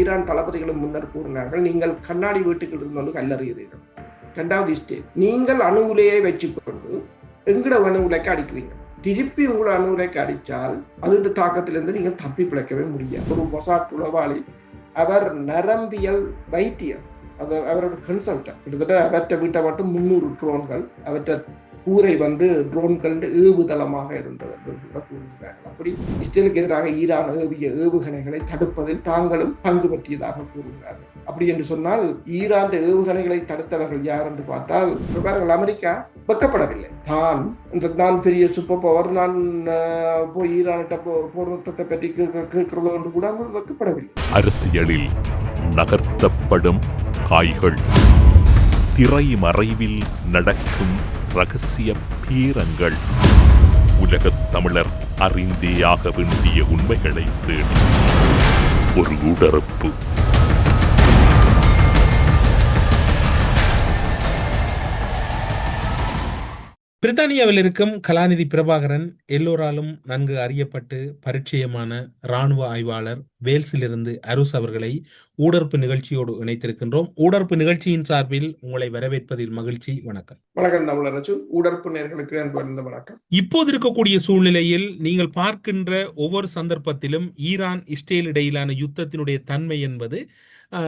Iran தளபதிகளும் முன்னர் கூறினார்கள் நீங்கள் கண்ணாடி வீட்டுக்குள் இருந்து கல்லறிகிறீர்கள். ரெண்டாவது ஸ்டேட் நீங்கள் அணு உலையை வச்சுக்கொண்டு எங்கட அணு உலைக்கு அடிக்கிறீங்க? திருப்பி உங்களை அணு உலைக்கு அடித்தால் அதோட தாக்கத்திலிருந்து நீங்கள் தப்பி பிழைக்கவே முடியாது. ஒரு மொசாட் உளவாளி அவர் நரம்பியல் வைத்தியர். அது அவரோட கன்சல்டன் கிட்டத்தட்ட அவற்றை வீட்டை மட்டும் முன்னூறு ட்ரோன்கள் அவற்றை கூரை வந்து ட்ரோன்கள் ஏவுதளமாக இருந்தது என்று கூட கூறுகிறார்கள். அப்படி இஸ்ரேலுக்கு எதிராக ஈரான் ஏவிய ஏவுகணைகளை தடுப்பதில் தாங்களும் பங்கு பற்றியதாக கூறுகிறார்கள். அப்படி என்று சொன்னால் ஈரான் ஏவுகணைகளை தடுத்தவர்கள் யார் என்று பார்த்தால் பாருங்கள் அமெரிக்கா வெக்கப்படவில்லை தான் இந்த நான் பெரிய சூப்பர் பவர் நான் போய் ஈரானிட்ட போ- போர் நிறுத்தத்தை பற்றி கேட்கிறதோ என்று கூட அவர்கள் வெக்கப்படவில்லை அரசியலில் நகர்த்தப்படும் காய்கள் திரை மறைவில் நடக்கும் ரகசிய பீரங்கள். உலகத் தமிழர் அறிந்தேயாக வேண்டிய உண்மைகளை தேடி. ஒரு உடறுப்பு பிரித்தானியாவில் இருக்கும் கலாநிதி பிரபாகரன் எல்லோராலும் நன்கு அறியப்பட்டு பரிச்சயமான இராணுவ ஆய்வாளர் வேல்ஸிலிருந்து அருஸ் அவர்களை ஊடர்ப்பு நிகழ்ச்சியோடு இணைத்திருக்கின்றோம். ஊடர்ப்பு நிகழ்ச்சியின் சார்பில் உங்களை வரவேற்பதில் மகிழ்ச்சி வணக்கம். வணக்கம் தமிழரசு ஊடற்பு நேர்களுக்கு அன்பு வணக்கம். இப்போது இருக்கக்கூடிய சூழ்நிலையில் நீங்கள் பார்க்கின்ற ஒவ்வொரு சந்தர்ப்பத்திலும் ஈரான் இஸ்ரேல் இடையிலான யுத்தத்தினுடைய தன்மை என்பது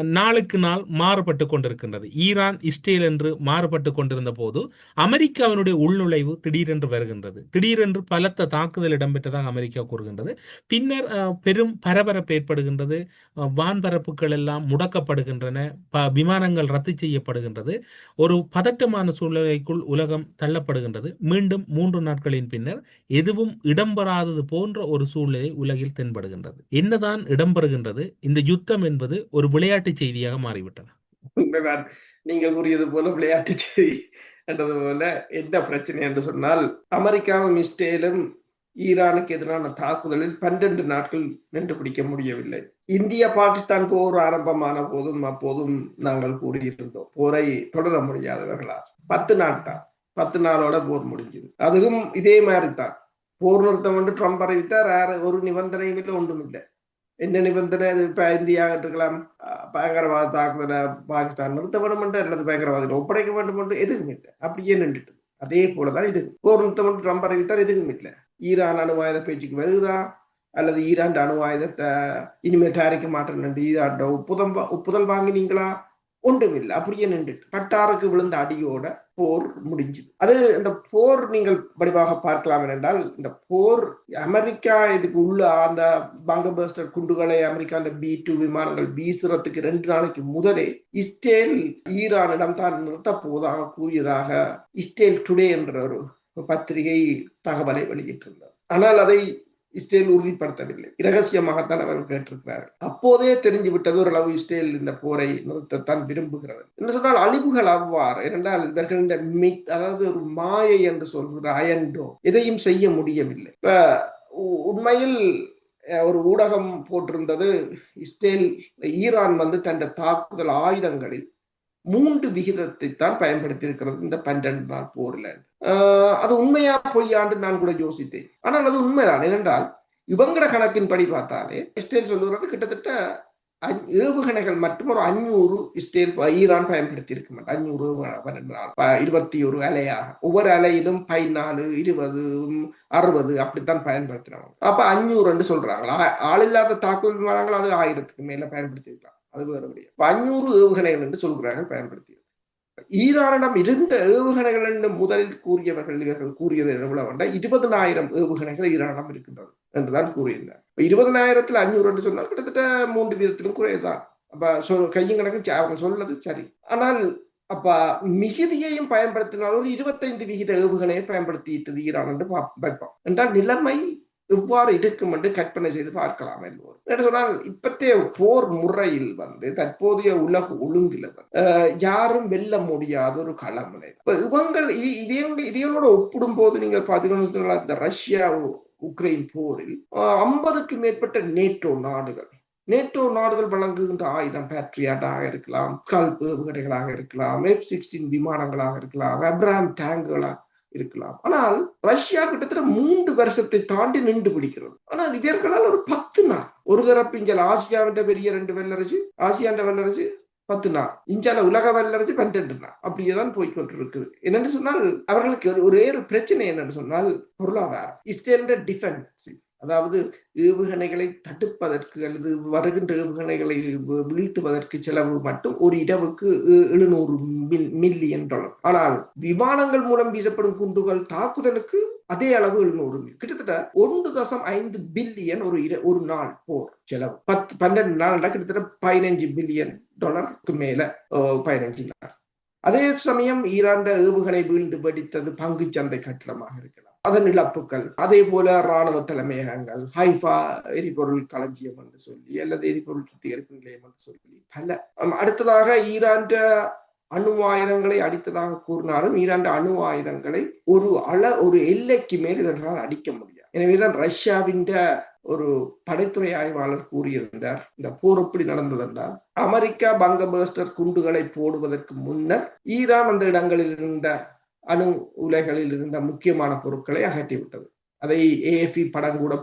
நாளுக்கு நாள் மாறுபட்டு கொண்டிருக்கின்றது. ஈரான் இஸ்ரேல் என்று மாறுபட்டு கொண்டிருந்த போது அமெரிக்காவினுடைய உள்நுழைவு திடீரென்று வருகின்றது. திடீரென்று பலத்த தாக்குதல் இடம்பெற்றதாக அமெரிக்கா கூறுகின்றது. பின்னர் பெரும் பரபரப்பு ஏற்படுகின்றது. வான்பரப்புகள் எல்லாம் முடக்கப்படுகின்றன. ப- விமானங்கள் ரத்து செய்யப்படுகின்றது. ஒரு பதட்டமான சூழ்நிலைக்குள் உலகம் தள்ளப்படுகின்றது. மீண்டும் மூன்று நாட்களின் பின்னர் எதுவும் இடம்பெறாதது போன்ற ஒரு சூழ்நிலை உலகில் தென்படுகின்றது. என்னதான் இடம்பெறுகின்றது? இந்த யுத்தம் என்பது ஒரு விளையாட்டு செய்தியாக மாறிவிட்டது. உண்மைதான் நீங்கள் கூறியது போல விளையாட்டு செய்தி என்றது போல என்ன பிரச்சனை என்று சொன்னால் அமெரிக்காவும் இஸ்ரேலும் ஈரானுக்கு எதிரான தாக்குதலில் பன்னிரண்டு நாட்கள் நின்று பிடிக்க முடியவில்லை. இந்தியா பாகிஸ்தான் போர் ஆரம்பமான போதும் அப்போதும் நாங்கள் கூறியிருந்தோம். போரை தொடர முடியாதவர்களா பத்து நாள் தான். பத்து நாளோட போர் முடிஞ்சது. அதுவும் இதே மாதிரி தான் போர் நிறுத்தம் வந்து ட்ரம்ப் அறிவித்தார் வேற ஒரு நிபந்தனையும் இல்லை ஒன்றும் இல்லை. என்ன நிபந்தனை அது இப்போ இந்தியா இருக்கலாம் பயங்கரவாத தாக்குதலை பாகிஸ்தான் நிறுத்த வேண்டும் என்று அல்லது பயங்கரவாதிகளை ஒப்படைக்க வேண்டும் என்று எதுவும் இல்லை அப்படியே நின்றுட்டு அதே போலதான் இது போர் நிறுத்தம் என்று ட்ரம்ப் அறிவித்தால் எதுவும் இல்லை ஈரான் அணு ஆயுத பேச்சுக்கு வருதா அல்லது ஈரான் அணு ஆயுதத்தை இனிமேல் தயாரிக்க மாட்டேன் என்று ஈரான் ஒப்புதல் ஒப்புதல் வாங்கினீங்களா ஒன்றுமில்லை. அப்படியே நின்றுட்டு பட்டாருக்கு விழுந்த அடியோட போர் முடிஞ்சுது அது இந்த போர் நீங்கள் வடிவாக பார்க்கலாம் என்றால் இந்த போர் அமெரிக்கா இதுக்கு உள்ள அந்த பங்கபஸ்டர் குண்டுகளை அமெரிக்கா அந்த பி டூ விமானங்கள் வீசுறதுக்கு ரெண்டு நாளைக்கு முதலே இஸ்ரேல் ஈரானிடம் தான் நிறுத்த போவதாக கூறியதாக இஸ்ரேல் டுடே என்ற ஒரு பத்திரிகை தகவலை வெளியிட்டிருந்தது ஆனால் அதை இஸ்ரேல் உறுதிப்படுத்தவில்லை. இரகசியமாகத்தான் அவர்கள் கேட்டிருக்கிறார்கள். அப்போதே தெரிஞ்சு விட்டது ஓரளவு இஸ்ரேல் இந்த போரை நிறுத்தத்தான் விரும்புகிறது. என்று சொன்னால் அழிவுகள் அவ்வாறு. ஏனென்றால் இவர்கள் இந்த மித் அதாவது ஒரு மாயை என்று சொல்கிற அயன்டோ எதையும் செய்ய முடியவில்லை. இப்ப உ- உண்மையில் ஒரு ஊடகம் போட்டிருந்தது இஸ்ரேல் ஈரான் வந்து தன் தாக்குதல் ஆயுதங்களில் மூன்று விகிதத்தை தான் பயன்படுத்தி இருக்கிறது இந்த பன்னெண்டு நாள் போர்ல. அது உண்மையா பொய்யாண்டு நான் கூட யோசித்தேன். ஆனால் அது உண்மைதான். ஏனென்றால் இவங்கட கணக்கின்படி பார்த்தாலே இஸ்ரேல் சொல்லுகிறது கிட்டத்தட்ட ஏவுகணைகள் மட்டும் ஒரு அஞ்சூறு இஸ்ரேல் ஈரான் பயன்படுத்தி இருக்க மாட்டேன் அஞ்சூறு நாள் இருபத்தி ஒரு அலையாக. ஒவ்வொரு அலையிலும் பதினாலு இருபது அறுபது அப்படித்தான் பயன்படுத்தினாங்க அப்ப அஞ்சூறுன்னு சொல்றாங்களா? ஆள் ஆளில்லாத தாக்குதல் விமானங்கள் அது ஆயிரத்துக்கு மேல பயன்படுத்தி இருக்கலாம் அது வேறு முடியும் அஞ்சூறு ஏவுகணைகள் என்று சொல்கிறார்கள் பயன்படுத்தி ஈரானிடம் இருந்த ஏவுகணைகள் என்று முதலில் கூறியவர்கள் இவர்கள் கூறியது எவ்வளவு இருபதனாயிரம் ஏவுகணைகள் ஈரானிடம் இருக்கின்றது என்றுதான் கூறியிருந்தார். இப்ப இருபதனாயிரத்தில் அஞ்சூறு என்று சொன்னால் கிட்டத்தட்ட மூன்று வீதத்திலும் குறையதான் அப்ப சொல் கையும் கணக்கும் அவங்க சொல்றது சரி. ஆனால் அப்ப மிகுதியையும் பயன்படுத்தினால் ஒரு இருபத்தைந்து விகித ஏவுகணையை பயன்படுத்திட்டது ஈரான் என்று பா- வைப்போம். என்றால் நிலைமை எவ்வாறு இருக்கும் என்று கற்பனை செய்து பார்க்கலாம் எல்லோரும் என்று சொன்னால் இப்பத்தைய போர் முறையில் வந்து தற்போதைய உலக ஒழுங்கில அஹ், யாரும் வெல்ல முடியாத ஒரு களம் இவங்கள் இதையோட இதையோட ஒப்பிடும் போது நீங்கள் பாத்தீங்கன்னா இந்த ரஷ்யா உக்ரைன் போரில் ஐம்பதுக்கு மேற்பட்ட நேட்டோ நாடுகள் நேட்டோ நாடுகள் வழங்குகின்ற ஆயுதம் பேட்ரியாட்டாக இருக்கலாம் கல்பு ஏவுகணைகளாக இருக்கலாம் எஃப் சிக்ஸ்டீன் விமானங்களாக இருக்கலாம் அப்ராம் டேங்குகளாக இருக்கலாம். ஆனால் ரஷ்யா கிட்டத்தட்ட மூன்று வருஷத்தை தாண்டி நின்று பிடிக்கிறது. ஆனால் இதற்களால் ஒரு பத்து நாள். ஒரு தரப்பிஞ்சல் ஆசியாவின் பெரிய ரெண்டு வல்லரசு ஆசியாண்ட வல்லரசு பத்து நாள். இஞ்சால உலக வல்லரசு பன்னெண்டு நாள். அப்படியேதான் போய்கொண்டிருக்குது என்னென்னு சொன்னால் அவர்களுக்கு ஒரே ஒரு பிரச்சனை என்னன்னு சொன்னால் பொருளாதாரம். இஸ்டேண்ட டிஃபென்ஸ் அதாவது ஏவுகணைகளை தடுப்பதற்கு அல்லது வருகின்ற ஏவுகணைகளை வீழ்த்துவதற்கு செலவு மட்டும் ஒரு இரவுக்கு எழுநூறு மில்லியன் டாலர். ஆனால் விமானங்கள் மூலம் வீசப்படும் குண்டுகள் தாக்குதலுக்கு அதே அளவு எழுநூறு கிட்டத்தட்ட ஒன்று தசம் ஐந்து பில்லியன் ஒரு இட ஒரு நாள் போர் செலவு. பத்து பன்னெண்டு நாள் கிட்டத்தட்ட பதினஞ்சு பில்லியன் டாலருக்கு மேல பதினஞ்சு நாள். அதே சமயம் ஈரான் ஏவுகணை வீழ்ந்து வெடித்தது பங்கு சந்தை கட்டணமாக இருக்கலாம். அதன் இழப்புகள் அதே போல ராணுவ தலைமையகங்கள் ஹைஃபா எரிபொருள் களஞ்சியம் என்று சொல்லி அல்லது எரிபொருள் சுத்திகரிப்பு நிலையம் என்று சொல்லி பல. அடுத்ததாக ஈரான் அணு ஆயுதங்களை அடித்ததாக கூறினாலும் ஈரான் அணு ஆயுதங்களை ஒரு அள ஒரு எல்லைக்கு மேல் இதனால் அடிக்க முடியாது. எனவேதான் ரஷ்யாவின் ஒரு படைத்துறை ஆய்வாளர் கூறியிருந்தார். இந்த போர் எப்படி நடந்ததென்றால் அமெரிக்கா பங்கபஸ்டர் குண்டுகளை போடுவதற்கு முன்னர் ஈரான் அந்த இடங்களில் இருந்த அணு உலைகளில் இருந்த முக்கியமான பொருட்களை அகற்றிவிட்டது. அதை ஏஎஃபி படம் கூட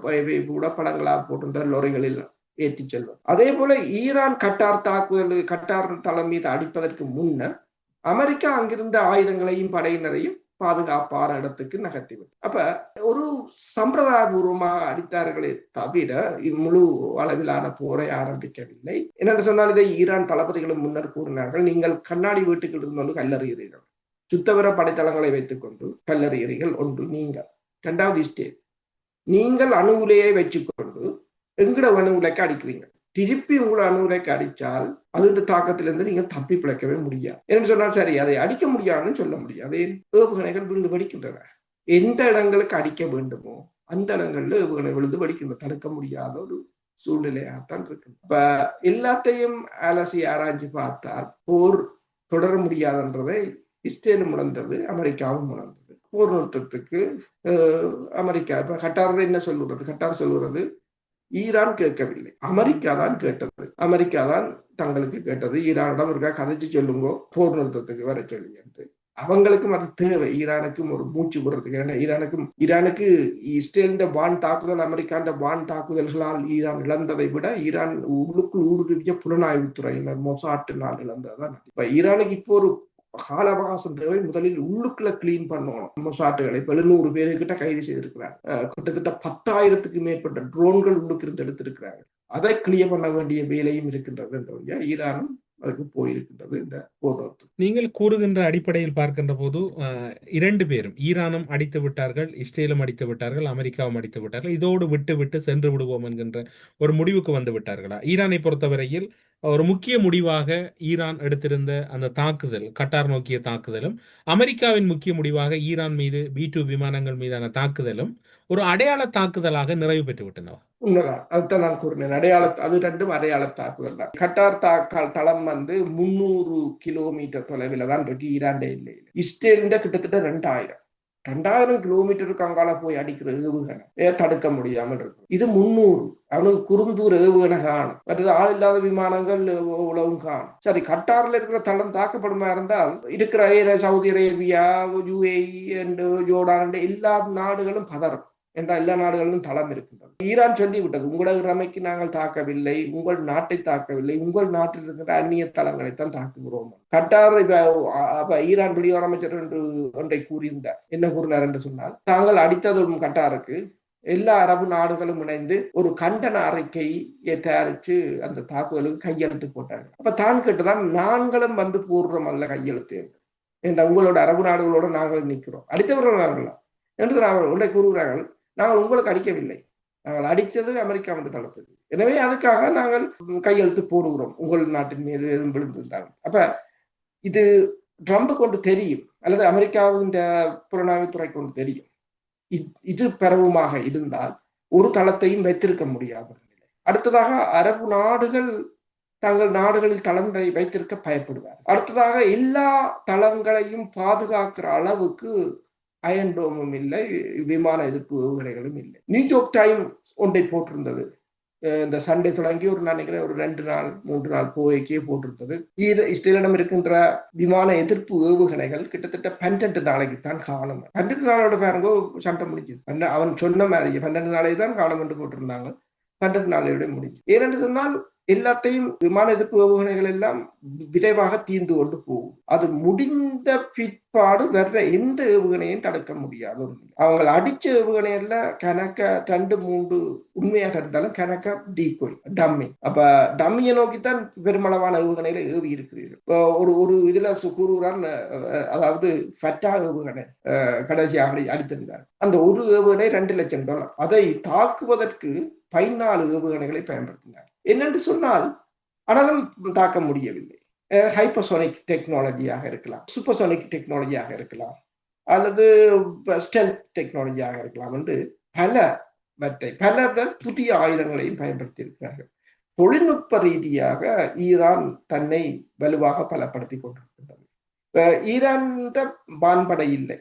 கூட படங்களாக போட்டிருந்த லொரிகளில் ஏற்றி செல்வது. அதே போல ஈரான் கட்டார் தாக்குதல் கட்டார் தளம் மீது அடிப்பதற்கு முன்னர் அமெரிக்கா அங்கிருந்த ஆயுதங்களையும் படையினரையும் பாதுகாப்பான இடத்துக்கு நகர்த்திவிட்டது. அப்ப ஒரு சம்பிரதாயபூர்வமாக அடித்தார்களே தவிர முழு அளவிலான போரை ஆரம்பிக்கவில்லை. என்னென்று சொன்னால் இதை ஈரான் தளபதிகளும் முன்னர் கூறினார்கள் நீங்கள் கண்ணாடி வீட்டுக்கு இருந்து கல்லறிகிறீர்கள். சுத்தவர படைத்தளங்களை வைத்துக் கொண்டு ஒன்று நீங்கள் இரண்டாவது ஸ்டேட். நீங்கள் அணு உலையை வச்சுக்கொண்டு எங்கட அணு உலைக்கு அடிக்கிறீங்க? திருப்பி உங்களை அணு உலைக்கு அடிச்சால் அதோட தாக்கத்திலிருந்து நீங்க தப்பி பிழைக்கவே முடியாது. என்று சொன்னால் சரி அதை அடிக்க முடியாதுன்னு சொல்ல முடியாது. ஏவுகணைகள் விழுந்து படிக்கின்றன எந்த இடங்களுக்கு அடிக்க வேண்டுமோ அந்த இடங்கள்ல ஏவுகணை விழுந்து வெடிக்கின்றன தடுக்க முடியாத ஒரு சூழ்நிலையாகத்தான் இருக்கு இப்ப எல்லாத்தையும் அலசி ஆராய்ஞ்சு பார்த்தால் போர் தொடர முடியாதுன்றதை இஸ்ரேலும் உணர்ந்தது அமெரிக்காவும் உணர்ந்தது. போர் நிறுத்தத்துக்கு அமெரிக்கா இப்ப கட்டார் என்ன சொல்லுறது? கட்டார் சொல்லுறது ஈரான் கேட்கவில்லை. அமெரிக்கா தான் கேட்டது. அமெரிக்கா தான் தங்களுக்கு கேட்டது. ஈரானிடம் இருக்கா கதைச்சு சொல்லுங்கோ போர் நிறுத்தத்துக்கு வர சொல்லி என்று. அவங்களுக்கும் அது தேவை. ஈரானுக்கும் ஒரு மூச்சு விடுறதுக்கு. ஏன்னா ஈரானுக்கும் ஈரானுக்கு இஸ்ரேலின் வான் தாக்குதல் அமெரிக்காண்ட வான் தாக்குதல்களால் ஈரான் இழந்ததை விட ஈரான் உள்ளுக்குள் ஊடுருவிய புலனாய்வுத்துறையினர் மொசாட்டினால் இழந்ததுதான் இப்ப ஈரானுக்கு இப்போ ஒரு கால அவகாசம் தேவை முதலில் உள்ளுக்குள்ள கிளீன் பண்ணணும். மொசாட்டுகளை இப்ப எழுநூறு பேருக்கிட்ட கைது செய்திருக்கிறார் அஹ் கிட்டத்தட்ட பத்தாயிரத்துக்கு மேற்பட்ட ட்ரோன்கள் உள்ளுக்கு இருந்து எடுத்திருக்கிறார்கள் அதை கிளியர் பண்ண வேண்டிய வேலையும் இருக்கின்றது என்ற ஈரானும் அதுக்கு போயிருக்கின்றது இந்த போர் நீங்கள் கூறுகின்ற அடிப்படையில் பார்க்கின்ற போது இரண்டு பேரும் ஈரானும் அடித்து விட்டார்கள் இஸ்ரேலும் அடித்து விட்டார்கள் அமெரிக்காவும் அடித்து விட்டார்கள். இதோடு விட்டு விட்டு சென்று விடுவோம் என்கின்ற ஒரு முடிவுக்கு வந்து விட்டார்களா? ஈரானை பொறுத்தவரையில் ஒரு முக்கிய முடிவாக ஈரான் எடுத்திருந்த அந்த தாக்குதல் கட்டார் நோக்கிய தாக்குதலும் அமெரிக்காவின் முக்கிய முடிவாக ஈரான் மீது பி டூ விமானங்கள் மீதான தாக்குதலும் ஒரு அடையாள தாக்குதலாக நிறைவு பெற்று விட்டனவா உண்மைதான் அதுதான் நான் கூறினேன். அடையாள அது ரெண்டும் அடையாள தாக்குதல் தான். கட்டார் தாக்கால் தளம் வந்து முன்னூறு கிலோமீட்டர் தொலைவில் தான் இருக்கு. ஈரான்டே இல்லை. இஸ்ரேலிന്റെ கிட்டத்தட்ட ரெண்டாயிரம். ரெண்டாயிரம் கிலோமீட்டருக்கு அங்கால போய் அடிக்கிற ஏவுகணை. தடுக்க முடியாமல் இருக்கும் இது முன்னூறு. அவனுக்கு குறுந்தூர் ஏவுகணை காணும். மற்றது ஆள் இல்லாத விமானங்கள் உலகம் காணும். சரி கட்டாரில் இருக்கிற தளம் தாக்கப்படுமா இருந்தால் இருக்கிற சவுதி அரேபியா யுஏஇ ஜோர்டான் எல்லா நாடுகளும் பதறும். என்ற எல்லா நாடுகளிலும் தளம் இருக்கின்றது. ஈரான் சொல்லிவிட்டது உங்களது இறமைக்கு நாங்கள் தாக்கவில்லை உங்கள் நாட்டை தாக்கவில்லை உங்கள் நாட்டில் இருக்கிற அந்நிய தளங்களைத்தான் தாக்குகிறோம். கட்டார் இப்ப ஈரான் வெளியுறவு அமைச்சர் என்று ஒன்றை கூறியிருந்தார் என்ன கூறினார் என்று சொன்னால் தாங்கள் அடித்ததும் கட்டாருக்கு எல்லா அரபு நாடுகளும் இணைந்து ஒரு கண்டன அறிக்கையை தயாரித்து அந்த தாக்குதலுக்கு கையெழுத்து போட்டாங்க அப்ப தான் கேட்டுதான் நாங்களும் வந்து போடுறோம் அல்ல கையெழுத்து என்று. என்ற உங்களோட அரபு நாடுகளோட நாங்கள் நிற்கிறோம். அடித்தவர்கள் நாங்களா என்று நாங்கள் உடனே கூறுகிறார்கள். நாங்கள் உங்களுக்கு அடிக்கவில்லை. நாங்கள் அடித்தது அமெரிக்கா வந்து தளர்த்தது எனவே அதுக்காக நாங்கள் கையெழுத்து போடுகிறோம். உங்கள் நாட்டின் மீது எதுவும் விழுந்திருந்தாங்க அப்ப இது ட்ரம்ப் கொண்டு தெரியும். அல்லது அமெரிக்காவின் புலனாய்வுத்துறை கொண்டு தெரியும். இ- இது பரவுமாக இருந்தால் ஒரு தளத்தையும் வைத்திருக்க முடியாத நிலை. அடுத்ததாக அரபு நாடுகள் தங்கள் நாடுகளில் தளங்களை வைத்திருக்க பயப்படுவார் அடுத்ததாக எல்லா தளங்களையும் பாதுகாக்கிற அளவுக்கு அயன் டோமும் இல்லை விமான எதிர்ப்பு உரைகளும் இல்லை. நியூயார்க் டைம் ஒன்றை போட்டிருந்தது. இந்த சண்டே தொடங்கி ஒரு நினைக்கிறேன் ஒரு ரெண்டு நாள் மூன்று நாள் போய்க்கே போட்டிருந்தது. இஸ்ரேலிடம் இருக்கின்ற விமான எதிர்ப்பு ஏவுகணைகள் கிட்டத்தட்ட பன்னெண்டு நாளைக்கு தான் காணும் பன்னெண்டு நாளோட பாருங்க சண்டை முடிஞ்சது. அவன் சொன்ன மாதிரி பன்னெண்டு நாளைக்கு தான் காணும் என்று போட்டிருந்தாங்க. பன்னெண்டு நாளையோட முடிஞ்சு. ஏனென்று சொன்னால் எல்லாத்தையும் விமான எதிர்ப்பு ஏவுகணைகள் எல்லாம் விரைவாக தீர்ந்து கொண்டு போகும். அது முடிந்த பிற்பாடு வர்ற எந்த ஏவுகணையும் தடுக்க முடியாது. அவங்க அடிச்ச ஏவுகணை எல்லாம் கணக்க ரெண்டு மூன்று உண்மையாக இருந்தாலும் கணக்க டீக்குவல் டம்மி அப்ப டம்மியை நோக்கித்தான் பெருமளவான ஏவுகணையில ஏவி இருக்கிறீர்கள். ஒரு ஒரு இதுல சு- அதாவது ஃபட்டா ஏவுகணை அஹ், கடைசியாக அடித்திருந்தார். அந்த ஒரு ஏவுகணை ரெண்டு லட்சம் டாலர். அதை தாக்குவதற்கு பதினாலு ஏவுகணைகளை பயன்படுத்தினார். என்னென்று சொன்னால் அடலம் தாக்க முடியவில்லை. ஹைப்பர்சோனிக் டெக்னாலஜியாக இருக்கலாம் சூப்பர்சோனிக் டெக்னாலஜியாக இருக்கலாம் அல்லது ஸ்டெல்த் டெக்னாலஜியாக இருக்கலாம் என்று பல மற்ற பல புதிய ஆயுதங்களையும் பயன்படுத்தி இருக்கிறார்கள் தொழில்நுட்ப ரீதியாக ஈரான் தன்னை வலுவாக பலப்படுத்தி கொண்டிருக்கின்றது. ஈரான் வான்படை இல்லை.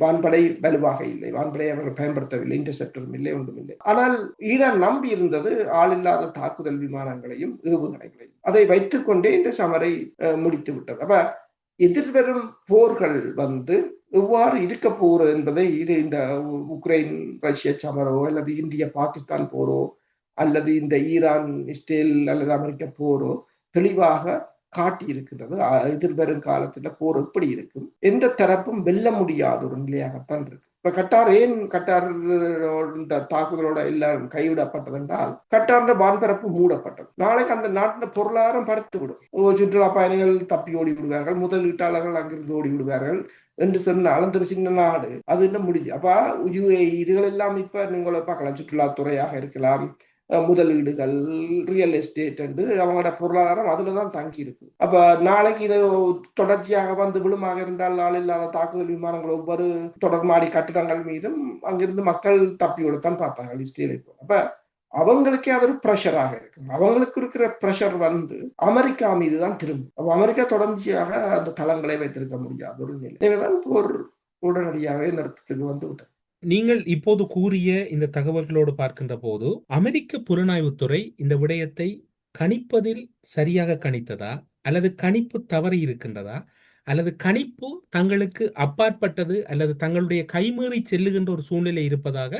வான்படை வலுவாக இல்லை. வான்படை அவர்கள் பயன்படுத்தவில்லை இன்டர்செப்டரும் இல்லை ஒன்றும் இல்லை ஆனால் ஈரான் நம்பி இருந்தது ஆளில்லாத தாக்குதல் விமானங்களையும் ஏவுகணைகளையும். அதை வைத்துக்கொண்டே இந்த சமரை முடித்து விட்டது அப்ப எதிர்வரும் போர்கள் வந்து எவ்வாறு இருக்க போகிறது என்பதை இது இந்த உக்ரைன் ரஷ்ய சமரோ அல்லது இந்திய பாகிஸ்தான் போரோ அல்லது இந்த ஈரான் இஸ்ரேல் அல்லது அமெரிக்க போரோ தெளிவாக காட்டி இருக்கின்றது எதிர்வரும் காலத்துல போர் எப்படி இருக்கும்? எந்த தரப்பும் வெல்ல முடியாத ஒரு நிலையாகத்தான் இருக்கு. இப்ப கட்டார் ஏன் கட்டார் தாக்குதலோட எல்லாரும் கைவிடப்பட்டது என்றால் கட்டார்ந்த வான்பரப்பு மூடப்பட்டது. நாளைக்கு அந்த நாட்டின் பொருளாதாரம் படுத்து விடும். ஓ, சுற்றுலா பயணிகள் தப்பி ஓடி விடுவார்கள் முதலீட்டாளர்கள் அங்கிருந்து ஓடி விடுவார்கள் என்று சொன்னாலும் திரு சின்ன நாடு அது என்ன முடிஞ்சு. அப்ப யுஏ இதுகள் எல்லாம் இப்ப நீங்கள பார்க்கலாம் சுற்றுலாத்துறையாக இருக்கலாம் முதலீடுகள் ரியல் எஸ்டேட் என்று அவங்களோட பொருளாதாரம் அதுலதான் தங்கி இருக்கு. அப்ப நாளைக்கு இது தொடர்ச்சியாக வந்து விழுமாக இருந்தால் ஆள் இல்லாத தாக்குதல் விமானங்கள் ஒவ்வொரு தொடர்மாடி கட்டிடங்கள் மீதும் அங்கிருந்து மக்கள் தப்பியோடத்தான் பார்த்தாங்க இஸ்ரேலை போல. அப்ப அவங்களுக்கே அது ஒரு ப்ரெஷராக இருக்கு. அவங்களுக்கு இருக்கிற ப்ரெஷர் வந்து அமெரிக்கா மீது தான் திரும்பும். அப்ப அமெரிக்கா தொடர்ச்சியாக அந்த தளங்களை வைத்திருக்க முடியாத ஒரு நிலை. எனவேதான் போர் உடனடியாகவே நிறுத்தத்துக்கு வந்து விட்டது நீங்கள் இப்போது கூறிய இந்த தகவல்களோடு பார்க்கின்ற போது அமெரிக்க புலனாய்வுத்துறை இந்த விடயத்தை கணிப்பதில் சரியாக கணித்ததா? அல்லது கணிப்பு தவறி இருக்கின்றதா? அல்லது கணிப்பு தங்களுக்கு அப்பாற்பட்டது அல்லது தங்களுடைய கைமீறி செல்லுகின்ற ஒரு சூழ்நிலை இருப்பதாக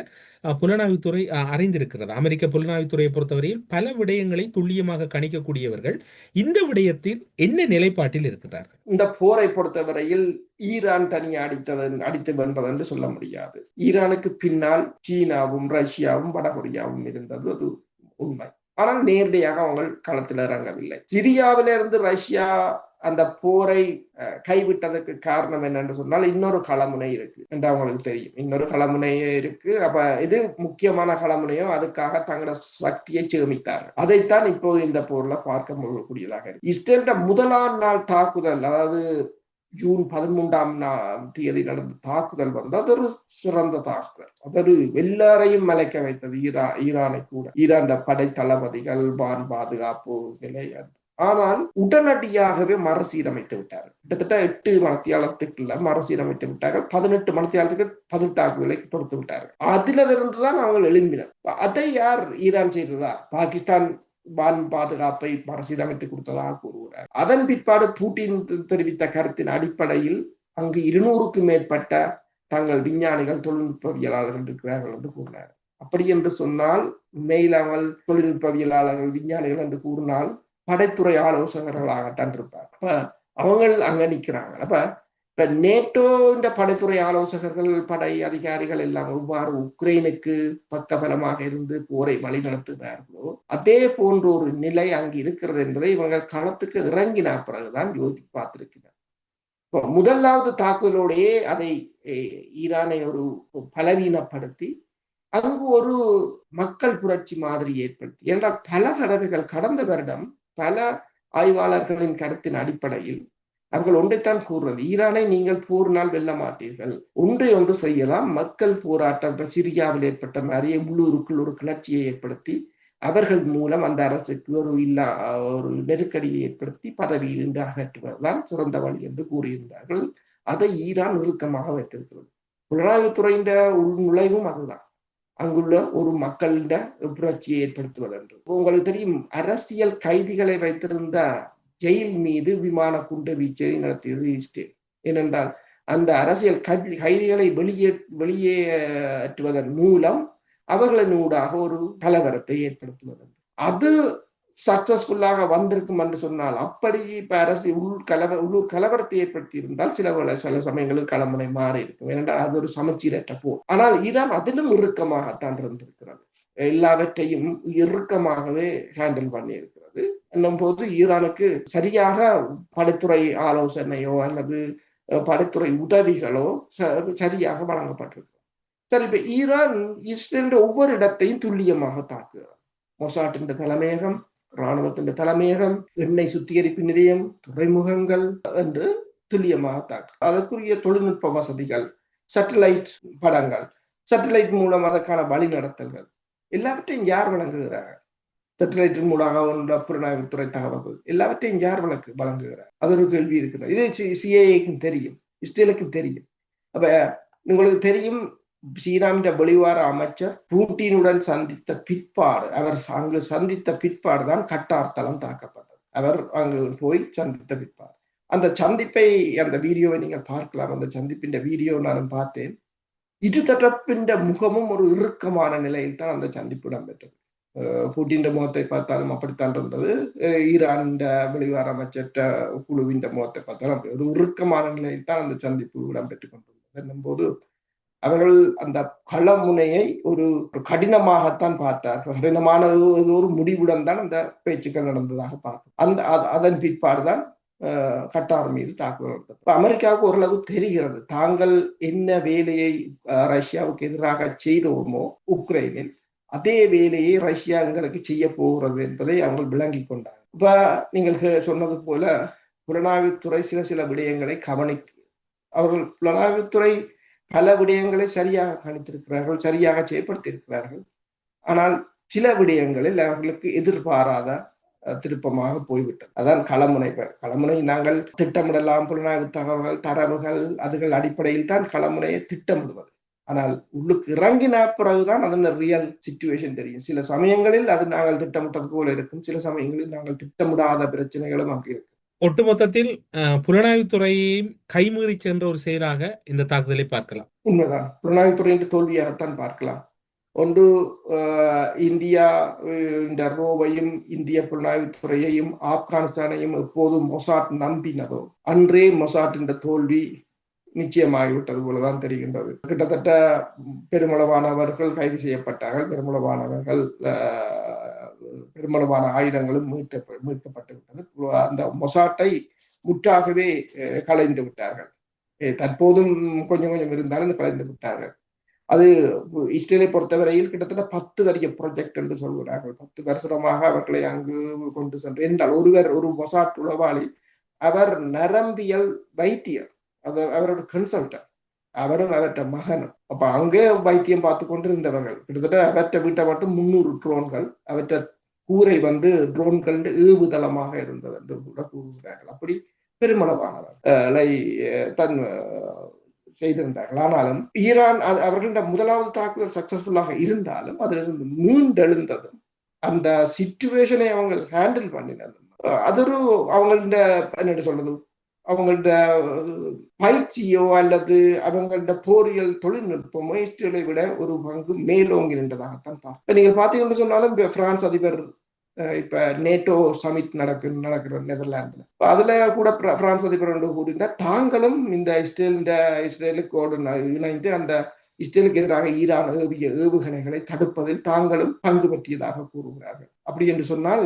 புலனாய்வுத்துறை அஹ், அறிந்திருக்கிறது. அமெரிக்க புலனாய்வுத்துறையை பொறுத்தவரையில் பல விடயங்களை துல்லியமாக கணிக்கக்கூடியவர்கள் இந்த விடயத்தில் என்ன நிலைப்பாட்டில் இருக்கிறார்கள் இந்த போரை பொறுத்தவரையில் ஈரான் தனியை அடித்தது அடித்து வென்றது என்று சொல்ல முடியாது. ஈரானுக்கு பின்னால் சீனாவும் ரஷ்யாவும் வடகொரியாவும் இருந்தது. அது உண்மை. ஆனால் நேரடியாக அவங்க களத்தில் இறங்கவில்லை. சிரியாவிலிருந்து ரஷ்யா அந்த போரை அஹ், கைவிட்டதற்கு காரணம் என்னன்னு சொன்னால் இன்னொரு களமுனை இருக்கு என்று அவங்களுக்கு தெரியும். இன்னொரு களமுனையே இருக்கு. அப்ப இது முக்கியமான களமுனையோ அதுக்காக தங்களோட சக்தியை சேமித்தார்கள். அதைத்தான் இப்போது இந்த போர்ல பார்க்க முடியக்கூடியதாக இருக்கு. இஸ்ரேல்ட முதலாம் நாள் தாக்குதல் அதாவது ஜூன் பதிமூன்றாம் நா- தேதி நடந்த தாக்குதல் வந்து அது ஒரு சிறந்த தாக்குதல். அது ஒரு எல்லாரையும் மலைக்க வைத்தது ஈரா ஈரானை கூட. ஈரான் படை தளபதிகள் வான் பாதுகாப்பு நிலை ஆனால் உடனடியாகவே மறுசீரமைத்து விட்டார்கள். கிட்டத்தட்ட எட்டு மணத்தியாலத்துக்குள்ள மறுசீரமைத்து விட்டார்கள். பதினெட்டு மணத்தியாலத்துக்கு பதினெட்டாக்குகளை கொடுத்து விட்டார்கள். அதுல இருந்துதான் அவங்க எழும்பினர். அதை யார் ஈரான் செய்ததா? பாகிஸ்தான் வான் பாதுகாப்பை மறுசீரமைத்து கொடுத்ததாக கூறுகிறார். அதன் பிற்பாடு பூட்டின் தெரிவித்த கருத்தின் அடிப்படையில் அங்கு இருநூறுக்கு மேற்பட்ட தங்கள் விஞ்ஞானிகள் தொழில்நுட்பவியலாளர்கள் இருக்கிறார்கள் என்று கூறினார். அப்படி என்று சொன்னால் மேலாமல் தொழில்நுட்பவியலாளர்கள் விஞ்ஞானிகள் என்று கூறினால் படைத்துறை ஆலோசகர்களாகத்தான் இருப்பார். அப்ப அவங்க அங்க நிக்கிறாங்க. அப்ப இப்ப நேட்டோ இந்த படைத்துறை ஆலோசகர்கள் படை அதிகாரிகள் எல்லாம் எவ்வாறு உக்ரைனுக்கு பக்கபலமாக இருந்து போரை வழிநடத்துகிறார்களோ அதே போன்ற ஒரு நிலை அங்கு இருக்கிறது என்பதை இவங்க களத்துக்கு இறங்கின பிறகுதான் யோசித்து பார்த்திருக்கிறார். இப்போ முதலாவது தாக்குதலோடையே அதை ஈரானை ஒரு பலவீனப்படுத்தி அங்கு ஒரு மக்கள் புரட்சி மாதிரி ஏற்படுத்தி என்றால் பல தடவைகள் கடந்த வருடம் பல ஆய்வாளர்களின் கருத்தின் அடிப்படையில் அவர்கள் ஒன்றைத்தான் கூறுறது ஈரானை நீங்கள் போரினால் வெல்ல மாட்டீர்கள் ஒன்றை ஒன்று செய்யலாம். மக்கள் போராட்டம் சிரியாவில் ஏற்பட்ட மாதிரியே உள்ளூருக்குள் ஒரு கிளர்ச்சியை ஏற்படுத்தி அவர்கள் மூலம் அந்த அரசுக்கு ஒரு இல்லா ஒரு நெருக்கடியை ஏற்படுத்தி பதவியிலிருந்து அகற்றுவதுதான் சிறந்த வழி என்று கூறியிருந்தார்கள். அதை ஈரான் நெருக்கமாக வைத்திருக்கிறது. புலனாய்வுத்துறையின் உள் நுழைவும் அதுதான். அங்குள்ள ஒரு மக்களிட புரட்சியை ஏற்படுத்துவது என்று. உங்களுக்கு தெரியும் அரசியல் கைதிகளை வைத்திருந்த ஜெயில் மீது விமான குண்டு வீச்சை நடத்தியது இஸ்ரேல் ஏனென்றால் அந்த அரசியல் கைதி கைதிகளை வெளியே வெளியேற்றுவதன் மூலம் அவர்களின் ஊடாக ஒரு கலவரத்தை ஏற்படுத்துவது. அது சக்சஸ்ஃபுல்லாக வந்திருக்கும் என்று சொன்னால் அப்படி இப்ப அரசு உள் கலவ உள்ளூர் கலவரத்தை ஏற்படுத்தி இருந்தால் சில சில சமயங்களில் களமுனை மாறி இருக்கும். ஏனென்றால் அது ஒரு சமச்சீரற்ற போர். ஆனால் ஈரான் அதிலும் இறுக்கமாகத்தான் இருந்திருக்கிறது. எல்லாவற்றையும் இறுக்கமாகவே ஹேண்டில் பண்ணி இருக்கிறது என்னும் போது ஈரானுக்கு சரியாக படைத்துறை ஆலோசனையோ அல்லது படைத்துறை உதவிகளோ சரியாக வழங்கப்பட்டிருக்கு சரி இப்ப ஈரான் இஸ்ரேல் ஒவ்வொரு இடத்தையும் துல்லியமாக தாக்குகிறது. மொசாட்டின் தலைமையகம் இராணுவத்தின் தலைமையகம் எண்ணெய் சுத்திகரிப்பு நிலையம் துறைமுகங்கள் என்று துல்லியமாக தாக்கு அதற்குரிய தொழில்நுட்ப வசதிகள் சேட்டலைட் படங்கள் சேட்டலைட் மூலம் அதற்கான வழிநடத்தல்கள் எல்லாவற்றையும் யார் வழங்குகிறார்கள்? சேட்டலைட்டின் மூலமாக புலனாய்வுத்துறை தகவல்கள் எல்லாவற்றையும் யார் வழக்கு வழங்குகிறார்? அது ஒரு கேள்வி இருக்கிறது. இது சிஏஏக்கும் தெரியும். இஸ்ரேலுக்கும் தெரியும். அப்ப உங்களுக்கு தெரியும் ஸ்ரீராமிட வெளிவார அமைச்சர் பூட்டினுடன் சந்தித்த பிற்பாடு அவர் அங்கு சந்தித்த பிற்பாடு தான் கட்டார் தளம் தாக்கப்பட்டது. அவர் அங்கு போய் சந்தித்த பிற்பாடு. அந்த சந்திப்பை அந்த வீடியோவை நீங்க பார்க்கலாம். அந்த சந்திப்பின் வீடியோ நான் பார்த்தேன். இரு தரப்பின் முகமும் ஒரு இறுக்கமான நிலையில் தான் அந்த சந்திப்பு இடம்பெற்றது. புட்டின் முகத்தை பார்த்தாலும் அப்படித்தான் இருந்தது. ஈரான் வெளிவார அமைச்சர் குழுவின் முகத்தை பார்த்தாலும் அப்படி ஒரு இறுக்கமான நிலையில் தான் அந்த சந்திப்பு இடம்பெற்றுக் கொண்டிருந்தது. என்னும் போது அவர்கள் அந்த களமுனையை ஒரு கடினமாகத்தான் பார்த்தார்கள் கடினமான ஒரு முடிவுடன் தான் அந்த பேச்சுக்கள் நடந்ததாக பார்த்தோம். அந்த அதன் பிற்பாடுதான் கட்டார் மீது தாக்குதல் நடத்தது அமெரிக்காவுக்கு ஓரளவு தெரிகிறது. தாங்கள் என்ன வேலையை ரஷ்யாவுக்கு எதிராக செய்தோமோ உக்ரைனில் அதே வேலையை ரஷ்யா எங்களுக்கு செய்ய போகிறது என்பதை அவர்கள் விளங்கி கொண்டாங்க இப்ப நீங்கள் சொன்னது போல புலனாய்வுத்துறை சில சில விடயங்களை கவனி அவர்கள் புலனாய்வுத்துறை பல விடயங்களை சரியாக கணித்திருக்கிறார்கள் சரியாக செயற்படுத்தியிருக்கிறார்கள் ஆனால் சில விடயங்களில் அவர்களுக்கு எதிர்பாராத திருப்பமாக போய்விட்டது. அதான் களமுனை களமுனை நாங்கள் திட்டமிடலாம் புலனாய்வு தகவல்கள் தரவுகள் அதுகள் அடிப்படையில் தான் களமுனையை திட்டமிடுவது. ஆனால் உள்ளுக்கு இறங்கின பிறகுதான் அதன் ரியல் சுச்சுவேஷன் தெரியும். சில சமயங்களில் அது நாங்கள் திட்டமிட்டது போல இருக்கும். சில சமயங்களில் நாங்கள் திட்டமிடாத பிரச்சனைகளும் அங்கு இருக்கும். ஒட்டுமொத்தத்தில் புலனாய்வுத்துறையையும் கைமீறி சென்ற ஒரு செயலாக இந்த தாக்குதலை பார்க்கலாம். உண்மைதான். புலனாய்வுத்துறையின் தோல்வியாகத்தான் பார்க்கலாம். ஒன்று இந்தியா இந்த ரோவையும் இந்திய புலனாய்வுத்துறையையும் ஆப்கானிஸ்தானையும் எப்போதும் மொசாட் நம்பினதோ அன்றே மொசாட்டின் தோல்வி நிச்சயமாகிவிட்டது போலதான் தெரிகின்றது. கிட்டத்தட்ட பெருமளவானவர்கள் கைது செய்யப்பட்டார்கள். பெருமளவானவர்கள் பெருமளவான ஆயுதங்களும் மீட்ட மீட்கப்பட்டு விட்டது அந்த மொசாட்டை முற்றாகவே கலைந்து விட்டார்கள். தற்போதும் கொஞ்சம் கொஞ்சம் இருந்தாலும் கலைந்து விட்டார்கள். அது இஸ்ரேலை பொறுத்தவரையில் கிட்டத்தட்ட பத்து வரிய ப்ராஜெக்ட் என்று சொல்கிறார்கள். பத்து வருஷமாக அவர்களை அங்கு கொண்டு சென்று என்றால் ஒருவர் ஒரு மொசாட் உளவாளி அவர் நரம்பியல் வைத்தியர். அது அவரோட கன்சல்டன் அவரும் அவற்ற மகனும். அப்ப அங்கே வைத்தியம் பார்த்து கொண்டிருந்தவர்கள். கிட்டத்தட்ட அவற்ற வீட்டை மட்டும் முன்னூறு ட்ரோன்கள் அவற்ற கூரை வந்து ட்ரோன்கள் ஏவுதளமாக இருந்தது என்று கூட கூறுகிறார்கள். அப்படி பெருமளவானவர்களை தன் செய்திருந்தார்கள். ஆனாலும் ஈரான் அவர்களிட முதலாவது தாக்குதல் சக்சஸ்ஃபுல்லாக இருந்தாலும் அதிலிருந்து மீண்டெழுந்ததும் அந்த சிச்சுவேஷனை அவங்க ஹேண்டில் பண்ணினதும் அது ஒரு அவங்கள்ட என்ன சொல்றது அவங்கள்ட பயிற்சியோ அல்லது அவங்கள்ட போரியல் தொழில்நுட்பமோ இஸ்ரேலை விட ஒரு பங்கு மேலோங்கி நின்றதாகத்தான் பார்க்க நீங்கள் பார்த்தீங்கன்னு சொன்னாலும் பிரான்ஸ் அதிபர் இப்ப நேட்டோ சமிட் நடக்கு நடக்கிற நெதர்லாந்துல. அதுல கூட பிரான்ஸ் அதிபர் என்று கூறினார் தாங்களும் இந்த இஸ்ரேல் இஸ்ரேலுக்கோடு இணைந்து அந்த இஸ்ரேலுக்கு எதிராக ஈரான் ஏவிய ஏவுகணைகளை தடுப்பதில் தாங்களும் பங்கு பற்றியதாக கூறுகிறார்கள். அப்படி என்று சொன்னால்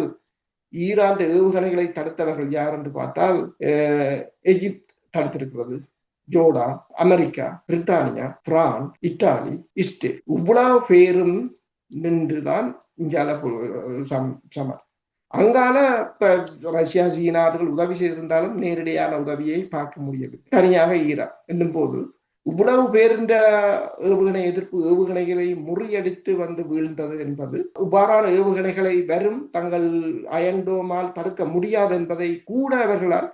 ஈரான் ஏவுகணைகளை தடுத்தவர்கள் யார் என்று பார்த்தால் எகிப்த் தடுத்திருக்கிறது. ஜோர்டான் அமெரிக்கா பிரித்தானியா பிரான்ஸ் இத்தாலி இஸ்ரேல். இவ்வளவு பேரும் நின்றுதான் இந்தியால சம அங்கால இப்ப ரஷ்யா சீனா அவர்கள் உதவி செய்திருந்தாலும் நேரடியான உதவியை பார்க்க முடியவில்லை. தனியாக ஈரான். என்னும் போது இவ்வளவு பேருண்ட ஏவுகணை எதிர்ப்பு ஏவுகணைகளை முறியடித்து வந்து வீழ்ந்தது என்பது இவ்வாறான ஏவுகணைகளை வரும் தங்கள் அயன்டோமால் தடுக்க முடியாது என்பதை கூட அவர்களால்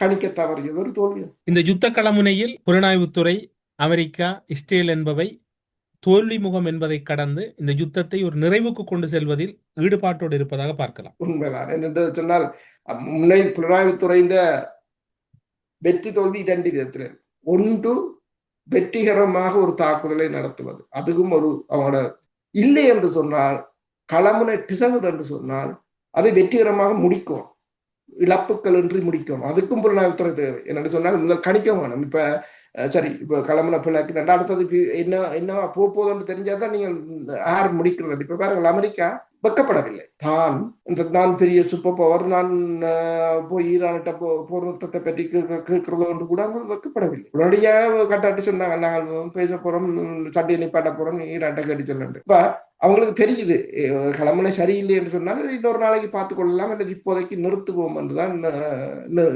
கணிக்க தவறியது. ஒரு தோல்வி. இந்த யுத்த களமுனையில் புலனாய்வுத்துறை அமெரிக்கா இஸ்ரேல் என்பவை தோல்வி முகம் என்பதை கடந்து இந்த யுத்தத்தை ஒரு நிறைவுக்கு கொண்டு செல்வதில் ஈடுபாட்டோடு இருப்பதாக பார்க்கலாம். உண்மைதான். என்று சொன்னால் அஹ், முன்னை புலனாய்வுத்துறையின் வெற்றி தோல்வி இரண்டு விதத்தில். ஒன்று வெற்றிகரமாக ஒரு தாக்குதலை நடத்துவது. அதுவும் ஒரு அவனோட இல்லை என்று சொன்னால் களமுனை பிசகுது என்று சொன்னால் அதை வெற்றிகரமாக முடிக்கும். இழப்புகள் இன்றி முடிக்கும். அதுக்கும் புலனாய்வுத்துறை தேவை. என்னென்னு சொன்னால் முதல் கணிக்க வேணும். இப்ப சரி இப்ப களமுனை பிள்ளைக்கு ரெண்டாவது என்ன என்னவா போக போகுதுன்னு தெரிஞ்சாதான் நீங்கள் யார் முடிக்கிறது இப்ப பாருங்கள் அமெரிக்கா வெக்கப்படவில்லை. தான் இந்த நான் பெரிய சூப்பர் பவர் நான் போய் ஈரான்கிட்ட போ- போர் நிறுத்தத்தை பற்றி கேட்கறதோ என்று கூட அவங்க வெக்கப்படவில்லை. உடனடியாக கட்டாட்டி சொன்னாங்க நாங்கள் பேச போறோம் சண்டையை நிப்பாட்ட போறோம் ஈரான்கிட்ட கேட்டு சொல்லு இப்ப அவங்களுக்கு தெரியுது. கிளம்புல சரியில்லை என்று சொன்னால் இன்னொரு நாளைக்கு பார்த்து கொள்ளலாம் அல்லது இப்போதைக்கு நிறுத்துவோம் என்றுதான்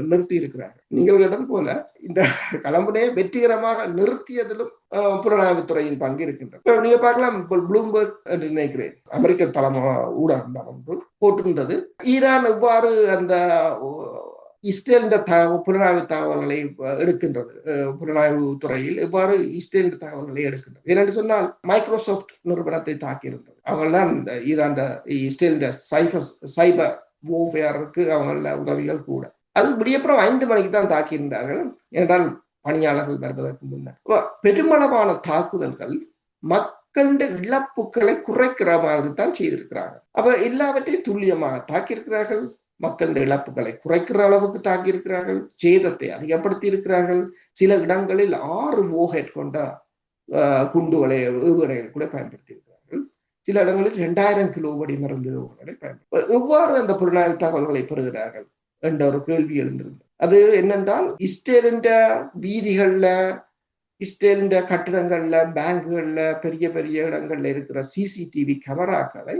நிறுத்தி இருக்கிறாங்க நீங்கள் கேட்டது போல இந்த கிளம்புனையை வெற்றிகரமாக நிறுத்தியதிலும் அஹ், புலனாய்வுத்துறையின் பங்கு இருக்கின்றது. நீங்க பார்க்கலாம் ப்ளூம்பர்க் என்று நினைக்கிறேன். அமெரிக்க தலைமை ஊடகம் தான். ஒன்று போட்டிருந்தது. ஈரான் எவ்வாறு அந்த இஸ்ரேல் புலனாய்வு தகவல்களை எடுக்கின்றது புலனாய்வு துறையில் எவ்வாறு இஸ்ரேலின் தகவல்களை எடுக்கின்றது ஏனென்று சொன்னால் மைக்ரோசாஃப்ட் நிறுவனத்தை தாக்கியிருந்தது அவங்கள்தான் இந்த ஈரான் இஸ்ரேலின் சைபர் சைபர் ஓஃபேருக்கு அவங்கள உதவிகள் கூட அது விடியப்புறம் ஐந்து மணிக்கு தான் தாக்கியிருந்தார்கள் என்றால் பணியாளர்கள் வருவதற்கு முன்னர் பெருமளவான தாக்குதல்கள் மக்களின் இழப்புகளை குறைக்கிற மாதிரி தான் செய்திருக்கிறாங்க அப்ப எல்லாவற்றையும் துல்லியமாக தாக்கியிருக்கிறார்கள் மக்களின் இழப்புகளை குறைக்கிற அளவுக்கு தாக்கியிருக்கிறார்கள் சேதத்தை அதிகப்படுத்தி இருக்கிறார்கள் சில இடங்களில் ஆறு ஓஹெட் கொண்ட குண்டுகளை ஏவுகணைகள் கூட பயன்படுத்தி இருக்கிறார்கள் சில இடங்களில் இரண்டாயிரம் கிலோ வடி மருந்து ஏவுகணைகளை பயன்படுத்தி எவ்வாறு அந்த புலனாய்வு தகவல்களை பெறுகிறார்கள் என்ற ஒரு கேள்வி எழுந்திருந்தது. அது என்னென்றால் இஸ்ரேலின் வீதிகள்ல இஸ்ரேலின் கட்டிடங்கள்ல பேங்குகள்ல பெரிய பெரிய இடங்கள்ல இருக்கிற சிசிடிவி கேமராக்களை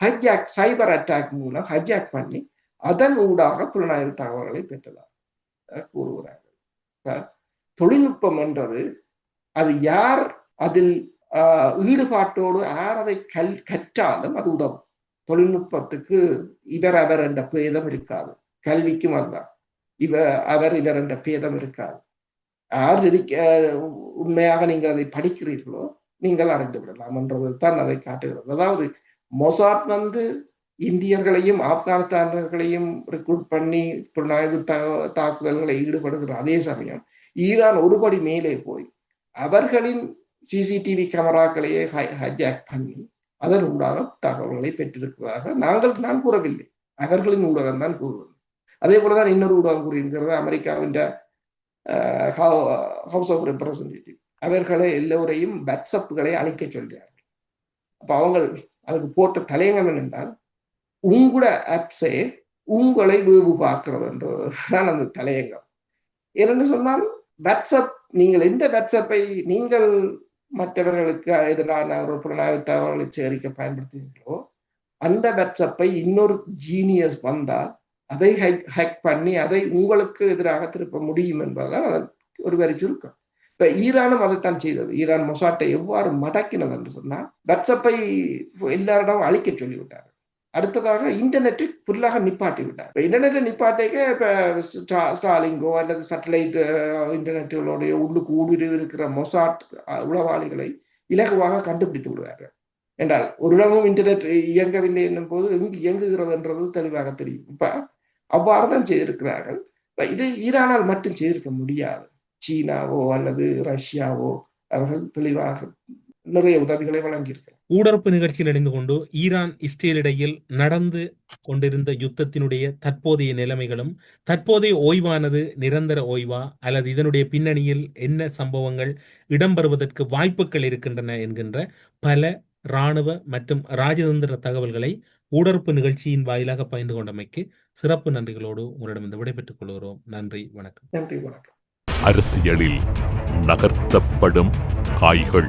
ஹைஜாக் சைபர் அட்டாக் மூலம் ஹைஜாக் பண்ணி அதன் ஊடாக புலனாய்வு தகவல்களை பெற்றதாக கூறுகிறார்கள் தொழில்நுட்பம் என்றது அது யார் அதில் ஈடுபாட்டோடு யார் அதை கல் கற்றாலும் அது உதவும். தொழில்நுட்பத்துக்கு இவர் அவர் என்ற பேதம் இருக்காது. கல்விக்கும் அதுதான். இவ அவர் இவர் என்ற பேதம் இருக்காது. யார் இருக்க உண்மையாக நீங்கள் அதை படிக்கிறீர்களோ நீங்கள் அறிந்து விடலாம் என்றது தான் அதை காட்டுகிறது. அதாவது மொசாட் வந்து இந்தியர்களையும் ஆப்கானிஸ்தானர்களையும் ரெக்ரூட் பண்ணி புலனாய்வு தா- தாக்குதல்களை ஈடுபடுகிற அதே சமயம் ஈரான் ஒருபடி மேலே போய் அவர்களின் சிசிடிவி கேமராக்களையே ஹைஜாக் பண்ணி அதன் ஊடாக தகவல்களை பெற்றிருக்கிறதாக நாங்கள் நான் கூறவில்லை. அவர்களின் ஊடகம் தான் கூறுவது. அதே போலதான் இன்னொரு ஊடகம் கூறியிருக்கிறது அமெரிக்காவின் ஹவுஸ் ஆஃப் ரெப்ரசன்டேட்டிவ் அவர்களை எல்லோரையும் வாட்ஸ்அப்புகளை அழிக்க சொல்கிறார்கள். அப்போ அவங்க அதுக்கு போட்ட தலையங்கம் என்னென்றால் உங்களோட ஆப்ஸே உங்களை வேவு பார்க்கிறதுன்றதுதான் அந்த தலையங்கம். என்னென்னு சொன்னால் வாட்ஸ்அப் நீங்கள் எந்த வாட்ஸ்அப்பை நீங்கள் மற்றவர்களுக்கு எதிரான ஒரு புலனாய்வு தகவல்களை சேகரிக்க பயன்படுத்துகிறீர்களோ அந்த வாட்ஸ்அப்பை இன்னொரு ஜீனியஸ் வந்தால் அதை ஹேக் ஹேக் பண்ணி அதை உங்களுக்கு எதிராக திருப்ப முடியும் என்பதுதான் ஒரு வரி சுருக்கம். இப்ப ஈரானும் அதைத்தான் செய்தது. ஈரான் மொசாட்டை எவ்வாறு மடக்கினது என்று சொன்னால் வாட்ஸ்அப்பை எல்லாரிடம் அழிக்க சொல்லிவிட்டார். அடுத்ததாக இன்டர்நெட்டை புல்லாக நிப்பாட்டி விட்டார். இப்போ இன்டர்நெட்டை நிப்பாட்டிக்க இப்போ ஸ்டாலிங்கோ அல்லது சேட்டலைட் இன்டர்நெட்டுகளுடைய உள்ளுக்கு ஊடுருவி இருக்கிற மொசாட் உளவாளிகளை இலகுவாக கண்டுபிடித்து விடுவார்கள். என்றால் ஒரு இடமும் இன்டர்நெட் இயங்கவில்லை என்னும் போது எங்கு இயங்குகிறதுன்றது தெளிவாக தெரியும். இப்ப அவ்வாறு தான் செய்திருக்கிறார்கள். இப்ப இது ஈரானால் மட்டும் செய்திருக்க முடியாது. சீனாவோ அல்லது ரஷ்யாவோ அவர்கள் தெளிவாக நிறைய உதவிகளை வழங்கியிருக்கிறார் ஊடறுப்பு நிகழ்ச்சியில் இணைந்து கொண்டு ஈரான் இஸ்ரேல் இடையில் நடந்து கொண்டிருந்த யுத்தத்தினுடைய தற்போதைய நிலைமைகளும் தற்போதைய ஓய்வானது நிரந்தர ஓய்வா அல்லது இதனுடைய பின்னணியில் என்ன சம்பவங்கள் இடம்பெறுவதற்கு வாய்ப்புகள் இருக்கின்றன என்கின்ற பல இராணுவ மற்றும் ராஜதந்திர தகவல்களை ஊடறுப்பு நிகழ்ச்சியின் வாயிலாக பகிர்ந்து கொண்டமைக்கு சிறப்பு நன்றிகளோடு உங்களிடமிருந்து விடைபெற்றுக் கொள்கிறோம். நன்றி வணக்கம். நன்றி வணக்கம். அரசியலில் நகர்த்தப்படும் காய்கள்.